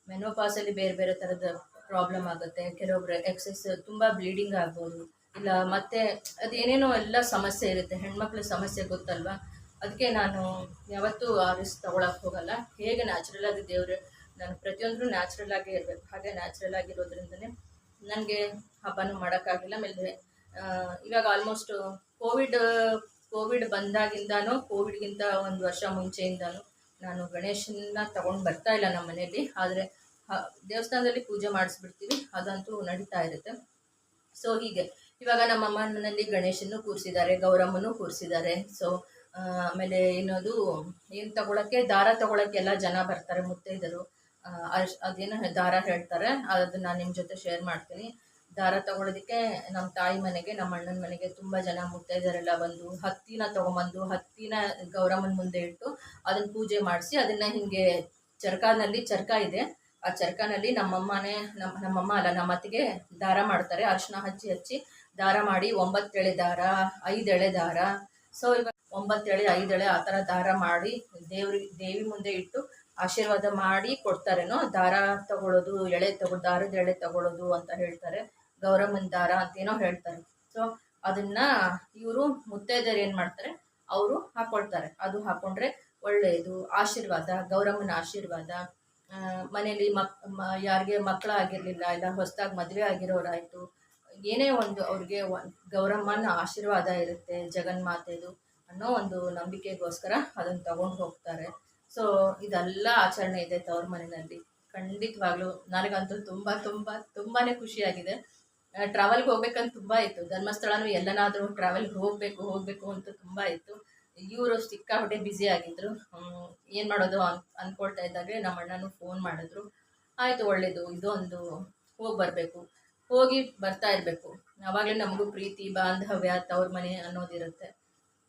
ಮೆನೋಪಾಸಲ್ಲಿ ಬೇರೆ ಬೇರೆ ಥರದ ಪ್ರಾಬ್ಲಮ್ ಆಗುತ್ತೆ. ಕೆಲವೊಬ್ರು ಎಕ್ಸಸ್ ತುಂಬ ಬ್ಲೀಡಿಂಗ್ ಆಗ್ಬೋದು. ಇಲ್ಲ ಮತ್ತೆ ಅದೇನೇನೋ ಎಲ್ಲ ಸಮಸ್ಯೆ ಇರುತ್ತೆ. ಹೆಣ್ಮಕ್ಳ ಸಮಸ್ಯೆ ಗೊತ್ತಲ್ವಾ? ಅದಕ್ಕೆ ನಾನು ಯಾವತ್ತೂ ಆ ರಿಸ್ಕ್ ತಗೊಳಕ್ಕೆ ಹೋಗಲ್ಲ. ಹೇಗೆ ನ್ಯಾಚುರಲ್ ಆಗಿ ದೇವ್ರು ನಾನು ಪ್ರತಿಯೊಂದರೂ ನ್ಯಾಚುರಲ್ ಆಗೇ ಇರಬೇಕು. ಹಾಗೆ ನ್ಯಾಚುರಲ್ ಆಗಿರೋದ್ರಿಂದನೇ ನನಗೆ ಹಬ್ಬನೂ ಮಾಡೋಕ್ಕಾಗಿಲ್ಲ. ಆಮೇಲೆ ಇವಾಗ ಆಲ್ಮೋಸ್ಟ್ ಕೋವಿಡ್ ಕೋವಿಡ್ ಬಂದಾಗಿಂದಾನು, ಕೋವಿಡ್ಗಿಂತ ಒಂದು ವರ್ಷ ಮುಂಚೆಯಿಂದಾನು ನಾನು ಗಣೇಶನ ತಗೊಂಡು ಬರ್ತಾ ಇಲ್ಲ ನಮ್ಮ ಮನೆಯಲ್ಲಿ. ಆದರೆ ದೇವಸ್ಥಾನದಲ್ಲಿ ಪೂಜೆ ಮಾಡಿಸ್ಬಿಡ್ತೀವಿ. ಅದಂತೂ ನಡೀತಾ ಇರುತ್ತೆ. ಸೊ ಹೀಗೆ. ಇವಾಗ ನಮ್ಮ ಅಮ್ಮನಲ್ಲಿ ಮನೆಯಲ್ಲಿ ಗಣೇಶನ್ನು ಕೂರಿಸಿದ್ದಾರೆ, ಗೌರಮ್ಮನೂ ಕೂರಿಸಿದ್ದಾರೆ. ಸೊ ಆಮೇಲೆ ಏನದು ಏನು ತಗೊಳಕ್ಕೆ, ದಾರ ತಗೊಳಕ್ಕೆ ಎಲ್ಲ ಜನ ಬರ್ತಾರೆ ಮುತ್ತೈದರು ಅದೇನೋ ದಾರ ಹೇಳ್ತಾರೆ. ಅದನ್ನ ನಾನು ನಿಮ್ಮ ಜೊತೆ ಶೇರ್ ಮಾಡ್ತೀನಿ. ದಾರ ತಗೊಳ್ಳೋದಕ್ಕೆ ನಮ್ಮ ತಾಯಿ ಮನೆಗೆ ನಮ್ಮ ಅಣ್ಣನ ಮನೆಗೆ ತುಂಬ ಜನ ಮುತ್ತೈದರೆಲ್ಲ ಬಂದು ಹತ್ತಿನ ತಗೊಂಬಂದು, ಹತ್ತಿನ ಗೌರಮ್ಮನ ಮುಂದೆ ಇಟ್ಟು ಅದನ್ನ ಪೂಜೆ ಮಾಡಿಸಿ ಅದನ್ನ ಹಿಂಗೆ ಚರ್ಕಾನಲ್ಲಿ ಚರ್ಕ ಇದೆ. ಆ ಚರ್ಕನಲ್ಲಿ ನಮ್ಮಮ್ಮನೇ ನಮ್ಮ ನಮ್ಮಮ್ಮ ಅಲ್ಲ, ನಮ್ಮ ಅತ್ತಿಗೆ ದಾರ ಮಾಡ್ತಾರೆ. ಅರಿಶಿನ ಹಚ್ಚಿ ಹಚ್ಚಿ ದಾರ ಮಾಡಿ ಒಂಬತ್ತೆಳೆ ದಾರ, ಐದೆಳೆ ದಾರ. ಸೊ ಇವಾಗ ಒಂಬತ್ತೆಳೆ, ಐದೆಳೆ ಆ ಥರ ದಾರ ಮಾಡಿ ದೇವ್ರಿ, ದೇವಿ ಮುಂದೆ ಇಟ್ಟು ಆಶೀರ್ವಾದ ಮಾಡಿ ಕೊಡ್ತಾರೇನೋ, ದಾರ ತಗೊಳ್ಳೋದು ಎಳೆ ತಗೋ, ದಾರದ ಎಳೆ ತಗೊಳ್ಳೋದು ಅಂತ ಹೇಳ್ತಾರೆ. ಗೌರಮ್ಮನ ದಾರ ಅಂತೇನೋ ಹೇಳ್ತಾರೆ. ಸೊ ಅದನ್ನ ಇವರು ಮುತ್ತೈದೆಯರು ಏನು ಮಾಡ್ತಾರೆ? ಅವರು ಹಾಕೊಳ್ತಾರೆ. ಅದು ಹಾಕೊಂಡ್ರೆ ಒಳ್ಳೆಯದು ಆಶೀರ್ವಾದ, ಗೌರಮ್ಮನ ಆಶೀರ್ವಾದ ಮನೆಯಲ್ಲಿ ಮಕ್ ಯಾರಿಗೆ ಯಾರಿಗೆ ಮಕ್ಕಳಾಗಿರಲಿಲ್ಲ ಇಲ್ಲ ಹೊಸದಾಗಿ ಮದುವೆ ಆಗಿರೋರಾಯಿತು ಏನೇ ಒಂದು ಅವ್ರಿಗೆ ಗೌರಮ್ಮನ ಆಶೀರ್ವಾದ ಇರುತ್ತೆ, ಜಗನ್ಮಾತೆದು ಅನ್ನೋ ಒಂದು ನಂಬಿಕೆಗೋಸ್ಕರ ಅದನ್ನು ತಗೊಂಡು ಹೋಗ್ತಾರೆ. ಸೊ ಇದೆಲ್ಲ ಆಚರಣೆ ಇದೆ ತವ್ರ ಮನೆಯಲ್ಲಿ. ಖಂಡಿತವಾಗ್ಲೂ ನನಗಂತೂ ತುಂಬ ತುಂಬ ತುಂಬಾ ಖುಷಿಯಾಗಿದೆ. ಟ್ರಾವೆಲ್ಗೆ ಹೋಗ್ಬೇಕಂತ ತುಂಬ ಇತ್ತು. ಧರ್ಮಸ್ಥಳನೂ ಎಲ್ಲನಾದರೂ ಟ್ರಾವೆಲ್ಗೆ ಹೋಗಬೇಕು ಹೋಗಬೇಕು ಅಂತ ತುಂಬ ಇತ್ತು. ಇವರು ಸಿಕ್ಕಾಪಟ್ಟೆ ಬ್ಯುಸಿ ಆಗಿದ್ರು. ಏನು ಮಾಡೋದು ಅನ್ ಅಂದ್ಕೊಳ್ತಾ ಇದ್ದಾಗೆ ನಮ್ಮ ಅಣ್ಣನೂ ಫೋನ್ ಮಾಡಿದ್ರು. ಆಯಿತು ಒಳ್ಳೆಯದು ಇದೊಂದು ಹೋಗಿ ಬರಬೇಕು. ಹೋಗಿ ಬರ್ತಾ ಇರಬೇಕು. ಆವಾಗಲೇ ನಮಗೂ ಪ್ರೀತಿ, ಬಾಂಧವ್ಯ, ತವ್ರ ಮನೆ ಅನ್ನೋದಿರುತ್ತೆ.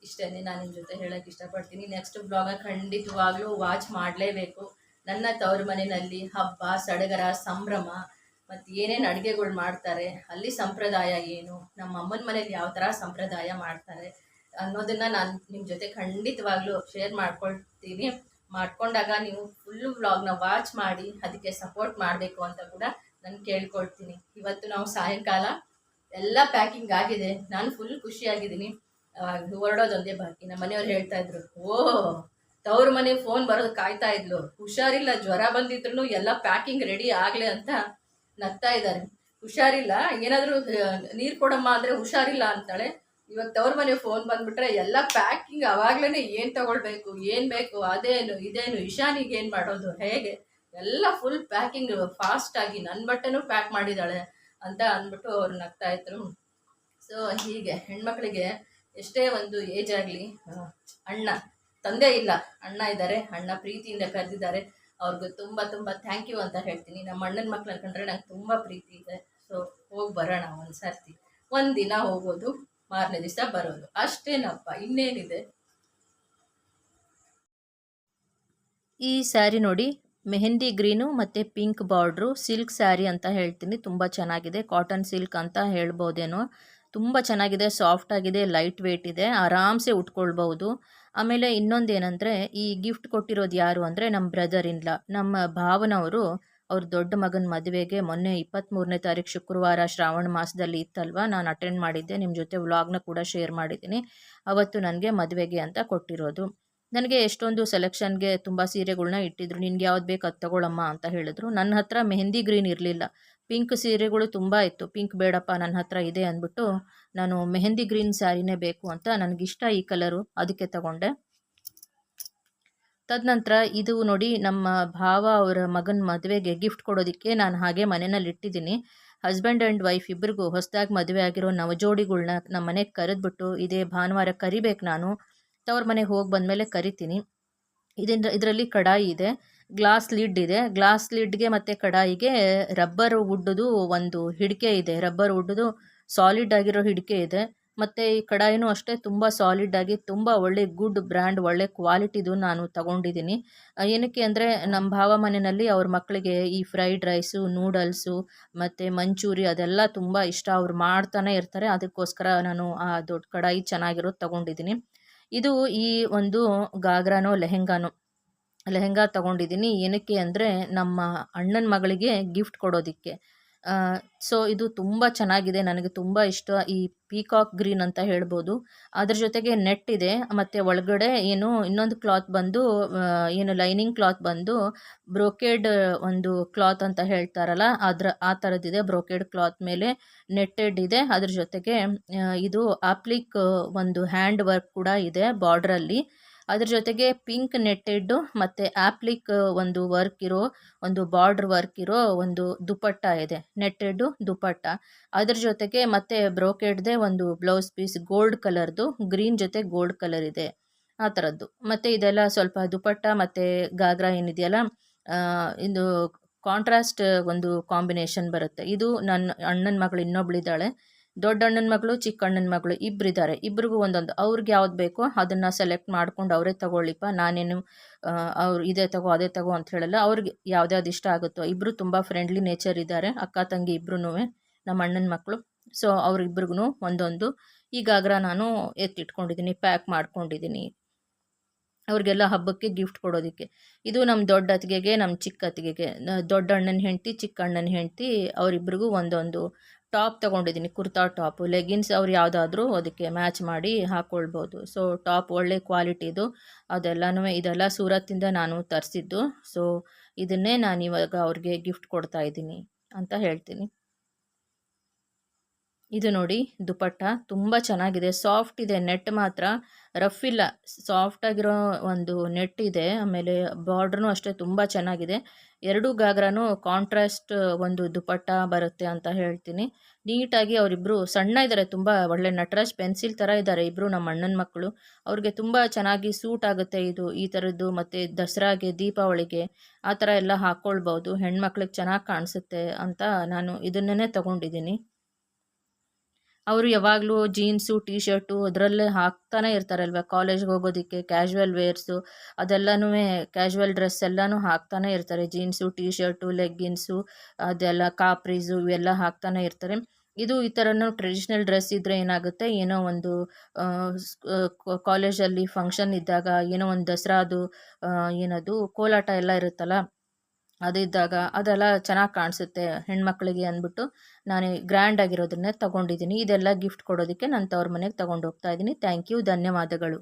ಇಷ್ಟೇ, ನಾನು ನಿಮ್ಮ ಜೊತೆ ಹೇಳೋಕ್ಕೆ ಇಷ್ಟಪಡ್ತೀನಿ. ನೆಕ್ಸ್ಟ್ ಬ್ಲಾಗ ಖಂಡಿತವಾಗ್ಲೂ ವಾಚ್ ಮಾಡಲೇಬೇಕು. ನನ್ನ ತವ್ರ ಮನೆಯಲ್ಲಿ ಹಬ್ಬ, ಸಡಗರ, ಸಂಭ್ರಮ ಮತ್ತು ಏನೇನು ಅಡುಗೆಗಳು ಮಾಡ್ತಾರೆ, ಅಲ್ಲಿ ಸಂಪ್ರದಾಯ ಏನು, ನಮ್ಮ ಅಮ್ಮನ ಮನೇಲಿ ಯಾವ ಥರ ಸಂಪ್ರದಾಯ ಮಾಡ್ತಾರೆ ಅನ್ನೋದನ್ನ ನಾನು ನಿಮ್ಮ ಜೊತೆ ಖಂಡಿತವಾಗ್ಲೂ ಶೇರ್ ಮಾಡ್ಕೊಳ್ತೀನಿ. ಮಾಡ್ಕೊಂಡಾಗ ನೀವು ಫುಲ್ಲು ವ್ಲಾಗ್ನ ವಾಚ್ ಮಾಡಿ, ಅದಕ್ಕೆ ಸಪೋರ್ಟ್ ಮಾಡಬೇಕು ಅಂತ ಕೂಡ ನಾನು ಕೇಳ್ಕೊಳ್ತೀನಿ. ಇವತ್ತು ನಾವು ಸಾಯಂಕಾಲ ಎಲ್ಲ ಪ್ಯಾಕಿಂಗ್ ಆಗಿದೆ, ನಾನು ಫುಲ್ ಖುಷಿಯಾಗಿದ್ದೀನಿ. ಹೊರಡೋದೊಂದೇ ಬಾಕಿ. ನಮ್ಮ ಮನೆಯವ್ರು ಹೇಳ್ತಾ ಇದ್ರು, ಓ, ತವ್ರ ಮನೆ ಫೋನ್ ಬರೋದು ಕಾಯ್ತಾ ಇದ್ಲು. ಹುಷಾರಿಲ್ಲ, ಜ್ವರ ಬಂದಿದ್ರು ಎಲ್ಲ ಪ್ಯಾಕಿಂಗ್ ರೆಡಿ ಆಗಲಿ ಅಂತ ನಗ್ತಾ ಇದ್ದಾರೆ. ಹುಷಾರಿಲ್ಲ. ಏನಾದರೂ ನೀರು ಕೊಡಮ್ಮ ಅಂದರೆ ಹುಷಾರಿಲ್ಲ ಅಂತಾಳೆ. ಇವಾಗ ತವ್ರ ಮನೆ ಫೋನ್ ಬಂದ್ಬಿಟ್ರೆ ಎಲ್ಲ ಪ್ಯಾಕಿಂಗ್ ಅವಾಗ್ಲೇ ಏನು ತಗೊಳ್ಬೇಕು, ಏನು ಬೇಕು, ಅದೇನು, ಇದೇನು ಇಶಾನಿಗೆ ಏನು ಮಾಡೋದು, ಹೇಗೆ? ಎಲ್ಲ ಫುಲ್ ಪ್ಯಾಕಿಂಗ್ ಫಾಸ್ಟ್ ಆಗಿ ನನ್ನ ಬಟ್ಟೆನೂ ಪ್ಯಾಕ್ ಮಾಡಿದ್ದಾಳೆ ಅಂತ ಅಂದ್ಬಿಟ್ಟು ಅವ್ರು ನಗ್ತಾ ಇದ್ರು. ಸೊ ಹೀಗೆ ಹೆಣ್ಮಕ್ಳಿಗೆ ಎಷ್ಟೇ ಒಂದು ಏಜ್ ಆಗಲಿ ಅಣ್ಣ, ತಂದೆ ಇಲ್ಲ. ಅಣ್ಣ ಇದ್ದಾರೆ. ಅಣ್ಣ ಪ್ರೀತಿಯಿಂದ ಕರೆದಿದ್ದಾರೆ. ಅವ್ರಿಗೆ ತುಂಬ ತುಂಬ ಥ್ಯಾಂಕ್ ಯು ಅಂತ ಹೇಳ್ತೀನಿ. ನಮ್ಮ ಅಣ್ಣನ ಮಕ್ಳು ಕಂಡ್ರೆ ನಂಗೆ ತುಂಬ ಪ್ರೀತಿ ಇದೆ. ಸೊ ಹೋಗಿ ಬರೋಣ ಒಂದು ಸರ್ತಿ ಒಂದು ದಿನ ಹೋಗೋದು, ಮಾರನೇ ದಿವಸ ಬರೋದು. ಅಷ್ಟೇನಪ್ಪ, ಇನ್ನೇನಿದೆ? ಈ ಸ್ಯಾರಿ ನೋಡಿ, ಮೆಹಂದಿ ಗ್ರೀನು ಮತ್ತು ಪಿಂಕ್ ಬಾರ್ಡ್ರು, ಸಿಲ್ಕ್ ಸ್ಯಾರಿ ಅಂತ ಹೇಳ್ತೀನಿ. ತುಂಬ ಚೆನ್ನಾಗಿದೆ. ಕಾಟನ್ ಸಿಲ್ಕ್ ಅಂತ ಹೇಳ್ಬೋದೇನೋ. ತುಂಬ ಚೆನ್ನಾಗಿದೆ, ಸಾಫ್ಟ್ ಆಗಿದೆ, ಲೈಟ್ ವೇಟ್ ಇದೆ. ಆರಾಮ್ಸೆ ಉಟ್ಕೊಳ್ಬಹುದು. ಆಮೇಲೆ ಇನ್ನೊಂದು ಏನಂದರೆ, ಈ ಗಿಫ್ಟ್ ಕೊಟ್ಟಿರೋದು ಯಾರು ಅಂದರೆ ನಮ್ಮ ಬ್ರದರ್ ಇನ್ಲ ನಮ್ಮ ಭಾವನವರು ಅವ್ರ ದೊಡ್ಡ ಮಗನ ಮದುವೆಗೆ ಮೊನ್ನೆ ಇಪ್ಪತ್ತ್ಮೂರನೇ ತಾರೀಕು ಶುಕ್ರವಾರ ಶ್ರಾವಣ ಮಾಸದಲ್ಲಿ ಇತ್ತಲ್ವ, ನಾನು ಅಟೆಂಡ್ ಮಾಡಿದ್ದೆ. ನಿಮ್ಮ ಜೊತೆ ವ್ಲಾಗ್ನ ಕೂಡ ಶೇರ್ ಮಾಡಿದ್ದೀನಿ. ಅವತ್ತು ನನಗೆ ಮದುವೆಗೆ ಅಂತ ಕೊಟ್ಟಿರೋದು. ನನಗೆ ಎಷ್ಟೊಂದು ಸೆಲೆಕ್ಷನ್ಗೆ ತುಂಬ ಸೀರೆಗಳನ್ನ ಇಟ್ಟಿದ್ರು. ನಿನಗೆ ಯಾವ್ದು ಬೇಕು ಅದು ತಗೊಳಮ್ಮ ಅಂತ ಹೇಳಿದ್ರು. ನನ್ನ ಹತ್ರ ಮೆಹಂದಿ ಗ್ರೀನ್ ಇರಲಿಲ್ಲ. ಪಿಂಕ್ ಸೀರೆಗಳು ತುಂಬ ಇತ್ತು. ಪಿಂಕ್ ಬೇಡಪ್ಪ, ನನ್ನ ಹತ್ರ ಇದೆ ಅಂದ್ಬಿಟ್ಟು ನಾನು ಮೆಹಂದಿ ಗ್ರೀನ್ ಸ್ಯಾರಿನೇ ಬೇಕು ಅಂತ ನನಗಿಷ್ಟ ಈ ಕಲರು ಅದಕ್ಕೆ ತಗೊಂಡೆ. ತದನಂತರ ಇದು ನೋಡಿ ನಮ್ಮ ಭಾವ ಅವರ ಮಗನ ಮದುವೆಗೆ ಗಿಫ್ಟ್ ಕೊಡೋದಕ್ಕೆ ನಾನು ಹಾಗೆ ಮನೆಯಲ್ಲಿ ಇಟ್ಟಿದ್ದೀನಿ. ಹಸ್ಬೆಂಡ್ ಆ್ಯಂಡ್ ವೈಫ್ ಇಬ್ಬರಿಗೂ ಹೊಸದಾಗಿ ಮದುವೆ ಆಗಿರೋ ನವಜೋಡಿಗಳನ್ನ ನಮ್ಮ ಮನೆಗೆ ಕರೆದ್ಬಿಟ್ಟು ಇದೇ ಭಾನುವಾರ ಕರಿಬೇಕು ನಾನು. ತವ್ರ ಮನೆಗೆ ಹೋಗಿ ಬಂದಮೇಲೆ ಕರಿತೀನಿ. ಇದರಿಂದ, ಇದರಲ್ಲಿ ಕಡಾಯಿ ಇದೆ. ಗ್ಲಾಸ್ ಲಿಡ್ ಇದೆ. ಗ್ಲಾಸ್ ಲಿಡ್ಗೆ ಮತ್ತು ಕಡಾಯಿಗೆ ರಬ್ಬರ್ ವುಡ್ದು ಒಂದು ಹಿಡಿಕೆ ಇದೆ. ರಬ್ಬರ್ ವುಡ್ದು ಸಾಲಿಡ್ ಆಗಿರೋ ಹಿಡಿಕೆ ಇದೆ. ಮತ್ತು ಈ ಕಡಾಯಿನೂ ಅಷ್ಟೇ ತುಂಬ ಸಾಲಿಡ್ ಆಗಿ ತುಂಬ ಒಳ್ಳೆ ಗುಡ್ ಬ್ರ್ಯಾಂಡ್, ಒಳ್ಳೆ ಕ್ವಾಲಿಟಿದು ನಾನು ತಗೊಂಡಿದ್ದೀನಿ. ಏನಕ್ಕೆ ಅಂದರೆ ನಮ್ಮ ಭಾವ ಮನೆಯಲ್ಲಿ ಅವ್ರ ಮಕ್ಕಳಿಗೆ ಈ ಫ್ರೈಡ್ ರೈಸು, ನೂಡಲ್ಸು ಮತ್ತು ಮಂಚೂರಿ ಅದೆಲ್ಲ ತುಂಬ ಇಷ್ಟ. ಅವ್ರು ಮಾಡ್ತಾನೆ ಇರ್ತಾರೆ. ಅದಕ್ಕೋಸ್ಕರ ನಾನು ಆ ದೊಡ್ಡ ಕಡಾಯಿ ಚೆನ್ನಾಗಿರೋದು ತಗೊಂಡಿದ್ದೀನಿ. ಇದು ಈ ಒಂದು ಗಾಗ್ರಾನೋ ಲೆಹೆಂಗಾನೋ ಲೆಹೆಂಗಾ ತಗೊಂಡಿದ್ದೀನಿ. ಏನಕ್ಕೆ ಅಂದರೆ ನಮ್ಮ ಅಣ್ಣನ ಮಗಳಿಗೆ ಗಿಫ್ಟ್ ಕೊಡೋದಕ್ಕೆ. ಸೊ ಇದು ತುಂಬ ಚೆನ್ನಾಗಿದೆ. ನನಗೆ ತುಂಬ ಇಷ್ಟ ಈ ಪೀಕಾಕ್ ಗ್ರೀನ್ ಅಂತ ಹೇಳ್ಬೋದು. ಅದ್ರ ಜೊತೆಗೆ ನೆಟ್ ಇದೆ. ಮತ್ತು ಒಳಗಡೆ ಏನು, ಇನ್ನೊಂದು ಕ್ಲಾತ್ ಬಂದು ಏನು ಲೈನಿಂಗ್ ಕ್ಲಾತ್ ಬಂದು ಬ್ರೋಕೇಡ್ ಒಂದು ಕ್ಲಾತ್ ಅಂತ ಹೇಳ್ತಾರಲ್ಲ, ಅದರ, ಆ ಥರದ್ದಿದೆ ಬ್ರೋಕೇಡ್ ಕ್ಲಾತ್ ಮೇಲೆ ನೆಟ್ಟೆಡ್ ಇದೆ. ಅದ್ರ ಜೊತೆಗೆ ಇದು ಆಪ್ಲಿಕ್ ಒಂದು ಹ್ಯಾಂಡ್ ವರ್ಕ್ ಕೂಡ ಇದೆ ಬಾರ್ಡ್ರಲ್ಲಿ ಅದ್ರ ಜೊತೆಗೆ ಪಿಂಕ್ ನೆಟ್ಟೆಡ್ಡು ಮತ್ತು ಆ್ಯಪ್ಲಿಕ್ ಒಂದು ವರ್ಕ್ ಇರೋ, ಒಂದು ಬಾರ್ಡ್ರ್ ವರ್ಕ್ ಇರೋ ಒಂದು ದುಪಟ್ಟ ಇದೆ. ನೆಟ್ಟೆಡ್ಡು ದುಪಟ್ಟ. ಅದ್ರ ಜೊತೆಗೆ ಮತ್ತೆ ಬ್ರೋಕೆಡ್ದೆ ಒಂದು ಬ್ಲೌಸ್ ಪೀಸ್ ಗೋಲ್ಡ್ ಕಲರ್ದು ಗ್ರೀನ್ ಜೊತೆ ಗೋಲ್ಡ್ ಕಲರ್ ಇದೆ. ಆ ಥರದ್ದು ಮತ್ತು ಇದೆಲ್ಲ ಸ್ವಲ್ಪ ದುಪಟ್ಟ ಮತ್ತು ಗಾಗ್ರಾ ಏನಿದೆಯಲ್ಲ ಇದು ಕಾಂಟ್ರಾಸ್ಟ್ ಒಂದು ಕಾಂಬಿನೇಷನ್ ಬರುತ್ತೆ. ಇದು ನನ್ನ ಅಣ್ಣನ ಮಗಳು ಇನ್ನೊಬ್ಳಿದ್ದಾಳೆ ದೊಡ್ಡ ಅಣ್ಣನ ಮಗಳು, ಚಿಕ್ಕಣ್ಣನ ಮಗಳು ಇಬ್ಬರಿದ್ದಾರೆ ಇಬ್ಬರಿಗೂ ಒಂದೊಂದು. ಅವ್ರಿಗೆ ಯಾವ್ದು ಬೇಕೋ ಅದನ್ನು ಸೆಲೆಕ್ಟ್ ಮಾಡ್ಕೊಂಡು ಅವರೇ ತಗೊಳ್ಳಿಪ್ಪ. ನಾನೇನು ಅವ್ರು ಇದೇ ತಗೋ, ಅದೇ ತಗೋ ಅಂತ ಹೇಳಲ್ಲ. ಅವ್ರಿಗೆ ಯಾವ್ದ್ಯಾವ್ದು ಇಷ್ಟ ಆಗುತ್ತೋ. ಇಬ್ಬರು ತುಂಬ ಫ್ರೆಂಡ್ಲಿ ನೇಚರ್ ಇದ್ದಾರೆ ಅಕ್ಕ, ತಂಗಿ ಇಬ್ಬರೂ ನಮ್ಮ ಅಣ್ಣನ ಮಕ್ಕಳು ಸೊ ಅವ್ರಿಬ್ರಿಗೂ ಒಂದೊಂದು. ಈಗಾಗ್ರ ನಾನು ಎತ್ತಿಟ್ಕೊಂಡಿದ್ದೀನಿ ಪ್ಯಾಕ್ ಮಾಡ್ಕೊಂಡಿದ್ದೀನಿ ಅವ್ರಿಗೆಲ್ಲ ಹಬ್ಬಕ್ಕೆ ಗಿಫ್ಟ್ ಕೊಡೋದಕ್ಕೆ. ಇದು ನಮ್ಮ ದೊಡ್ಡ ಅತ್ತಿಗೆಗೆ ನಮ್ಮ ಚಿಕ್ಕ ಅತ್ತಿಗೆಗೆ. ದೊಡ್ಡ ಅಣ್ಣನ ಹೆಂಡತಿ ಚಿಕ್ಕ ಅಣ್ಣನ ಹೆಂಡತಿ ಅವರಿಬ್ಬರಿಗೂ ಒಂದೊಂದು. ಟಾಪ್ ತಗೊಂಡಿದ್ದೀನಿ, ಕುರ್ತಾ ಟಾಪು. ಲೆಗಿನ್ಸ್ ಅವ್ರು ಯಾವುದಾದ್ರೂ ಅದಕ್ಕೆ ಮ್ಯಾಚ್ ಮಾಡಿ ಹಾಕ್ಕೊಳ್ಬೋದು ಸೊ, ಟಾಪ್ ಒಳ್ಳೆ ಕ್ವಾಲಿಟಿದು ಅದೆಲ್ಲನೂ ಇದೆಲ್ಲ ಸೂರತ್ತಿಂದ ನಾನು ತರಿಸಿದ್ದು. ಸೊ, ಇದನ್ನೇ ನಾನು ಇವಾಗ ಅವ್ರಿಗೆ ಗಿಫ್ಟ್ ಕೊಡ್ತಾ ಇದ್ದೀನಿ ಅಂತ ಹೇಳ್ತೀನಿ. ಇದು ನೋಡಿ, ದುಪಟ್ಟ. ತುಂಬ ಚೆನ್ನಾಗಿದೆ. ಸಾಫ್ಟ್ ಇದೆ. ನೆಟ್ ಮಾತ್ರ ರಫ್ ಇಲ್ಲ. ಸಾಫ್ಟಾಗಿರೋ ಒಂದು ನೆಟ್ ಇದೆ. ಆಮೇಲೆ ಬಾರ್ಡ್ರೂ ಅಷ್ಟೇ ತುಂಬ ಚೆನ್ನಾಗಿದೆ. ಎರಡೂ ಗಾಗ್ರಾನು ಕಾಂಟ್ರಾಸ್ಟ್ ಒಂದು ದುಪಟ್ಟ ಬರುತ್ತೆ ಅಂತ ಹೇಳ್ತೀನಿ. ನೀಟಾಗಿ ಅವರಿಬ್ಬರು ಸಣ್ಣ ಇದ್ದಾರೆ ತುಂಬ ಒಳ್ಳೆ ನಟರಾಜ್ ಪೆನ್ಸಿಲ್ ಥರ ಇದ್ದಾರೆ ಇಬ್ಬರು ನಮ್ಮ ಅಣ್ಣನ ಮಕ್ಕಳು. ಅವ್ರಿಗೆ ತುಂಬ ಚೆನ್ನಾಗಿ ಸೂಟ್ ಆಗುತ್ತೆ ಇದು, ಈ ಥರದ್ದು ಮತ್ತು ದಸರಾಗೆ, ದೀಪಾವಳಿಗೆ, ಆ ಥರ ಎಲ್ಲ ಹಾಕ್ಕೊಳ್ಬೋದು ಹೆಣ್ಮಕ್ಳಿಗೆ ಚೆನ್ನಾಗಿ ಕಾಣಿಸುತ್ತೆ ಅಂತ ನಾನು ಇದನ್ನೇ ತಗೊಂಡಿದ್ದೀನಿ. ಅವರು ಯಾವಾಗಲೂ ಜೀನ್ಸು ಟೀ ಶರ್ಟು ಅದರಲ್ಲೇ ಹಾಕ್ತಾನೆ ಇರ್ತಾರಲ್ವ? ಕಾಲೇಜ್ಗೆ ಹೋಗೋದಕ್ಕೆ ಕ್ಯಾಶುವಲ್ ವೇರ್ಸು ಅದೆಲ್ಲನೂ ಕ್ಯಾಶುವಲ್ ಡ್ರೆಸ್ ಎಲ್ಲನೂ ಹಾಕ್ತಾನೆ ಇರ್ತಾರೆ. ಜೀನ್ಸು ಟೀ ಶರ್ಟು ಲೆಗ್ಗಿನ್ಸು ಅದೆಲ್ಲ ಕಾಪ್ರೀಸು ಇವೆಲ್ಲ ಹಾಕ್ತಾನೆ ಇರ್ತಾರೆ. ಇದು ಈ ಥರನೂ ಟ್ರೆಡಿಷ್ನಲ್ ಡ್ರೆಸ್ ಇದ್ದರೆ ಏನಾಗುತ್ತೆ? ಏನೋ ಒಂದು ಕಾಲೇಜಲ್ಲಿ ಫಂಕ್ಷನ್ ಇದ್ದಾಗ ಏನೋ ಒಂದು ದಸರಾದು ಏನದು, ಕೋಲಾಟ ಎಲ್ಲ ಇರುತ್ತಲ್ಲ? ಅದಿದ್ದಾಗ ಅದೆಲ್ಲ ಚೆನ್ನಾಗಿ ಕಾಣಿಸುತ್ತೆ ಹೆಣ್ಮಕ್ಳಿಗೆ ಅಂದ್ಬಿಟ್ಟು. ನಾನು ಗ್ರ್ಯಾಂಡ್ ಆಗಿರೋದನ್ನೇ ತಗೊಂಡಿದ್ದೀನಿ. ಇದೆಲ್ಲ ಗಿಫ್ಟ್ ಕೊಡೋದಕ್ಕೆ ನಾನು ತವ್ರ ಮನೆಗೆ ತೊಗೊಂಡು ಹೋಗ್ತಾ ಇದ್ದೀನಿ. ಥ್ಯಾಂಕ್ ಯು ಧನ್ಯವಾದಗಳು.